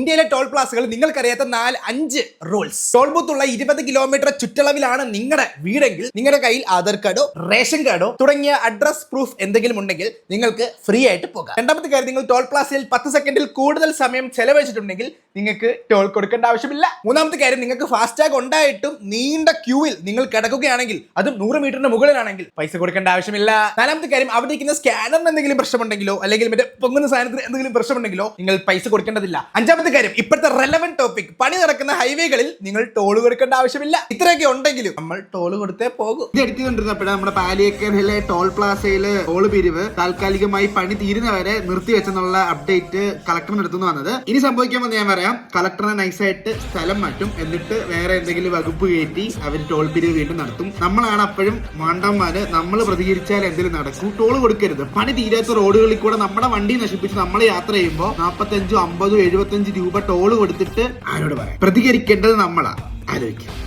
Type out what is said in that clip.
ഇന്ത്യയിലെ ടോൾ പ്ലാസകൾ നിങ്ങൾക്കറിയാത്ത നാല് അഞ്ച് റൂൾസ് ടോൾ ബൂത്തുള്ള ഇരുപത് കിലോമീറ്റർ ചുറ്റളവിലാണ് നിങ്ങളുടെ വീടെങ്കിൽ നിങ്ങളുടെ കയ്യിൽ ആധാർ കാർഡോ റേഷൻ കാർഡോ തുടങ്ങിയ അഡ്രസ് പ്രൂഫ് എന്തെങ്കിലും ഉണ്ടെങ്കിൽ നിങ്ങൾക്ക് ഫ്രീ ആയിട്ട് പോകാം. രണ്ടാമത്തെ കാര്യം നിങ്ങൾ ടോൾ പ്ലാസയിൽ പത്ത് സെക്കൻഡിൽ കൂടുതൽ സമയം ചെലവഴിച്ചിട്ടുണ്ടെങ്കിൽ നിങ്ങൾക്ക് ടോൾ കൊടുക്കേണ്ട ആവശ്യമില്ല. മൂന്നാമത്തെ കാര്യം നിങ്ങൾക്ക് ഫാസ്റ്റാഗ് ഉണ്ടായിട്ടും നീണ്ട ക്യൂവിൽ നിങ്ങൾ കിടക്കുകയാണെങ്കിൽ അതും നൂറ് മീറ്ററിന് മുകളിലാണെങ്കിൽ പൈസ കൊടുക്കേണ്ട ആവശ്യമില്ല. നാലാമത്തെ കാര്യം അവിടെ ഇരിക്കുന്ന സ്കാനറിന് എന്തെങ്കിലും പ്രശ്നമുണ്ടെങ്കിലോ അല്ലെങ്കിൽ മറ്റേ പൊങ്ങുന്ന സാധനത്തിന് എന്തെങ്കിലും പ്രശ്നമുണ്ടെങ്കിലോ നിങ്ങൾ പൈസ കൊടുക്കേണ്ടതില്ല. അഞ്ചാമത്തെ കാര്യം ഇപ്പോഴത്തെ റെലവെന്റ് ടോപ്പിക് പണി നടക്കുന്ന ഹൈവേകളിൽ നിങ്ങൾ ടോൾ കൊടുക്കേണ്ട ആവശ്യമില്ല. ഇത്രയൊക്കെ ഉണ്ടെങ്കിലും നമ്മൾ ടോൾ കൊടുത്തേ പോകും. ഇത് എടുത്തുകൊണ്ടിരുന്നപ്പോഴാണ് നമ്മുടെ പാലിയേക്കറിലെ ടോൾ പ്ലാസയിലെ ടോൾ പിരിവ് താൽക്കാലികമായി പണി തീരുന്നവരെ നിർത്തിവെച്ചെന്നുള്ള അപ്ഡേറ്റ് കളക്ടറിന് നടത്തുന്നു വന്നത്. ഇനി സംഭവിക്കാമെന്ന് ഞാൻ പറയാം. കളക്ടറിനെ നൈസായിട്ട് സ്ഥലം മാറ്റും. എന്നിട്ട് വേറെ എന്തെങ്കിലും വകുപ്പ് കയറ്റി അവർ ടോൾ പിരിവ് വീണ്ടും നടത്തും. നമ്മളാണ് അപ്പോഴും മാണ്ടന്മാര്. നമ്മൾ പ്രതികരിച്ചാൽ എന്തെങ്കിലും നടക്കും. ടോൾ കൊടുക്കരുത്. പണി തീരാത്ത റോഡുകളിൽ കൂടെ നമ്മുടെ വണ്ടി നശിപ്പിച്ച് നമ്മൾ യാത്ര ചെയ്യുമ്പോൾ നാൽപ്പത്തഞ്ചും അമ്പതും എഴുപത്തഞ്ച് രൂപ ടോൾ കൊടുത്തിട്ട് ആരോട് പറയാം? പ്രതികരിക്കേണ്ടത് നമ്മളാ. ആലോചിക്കും.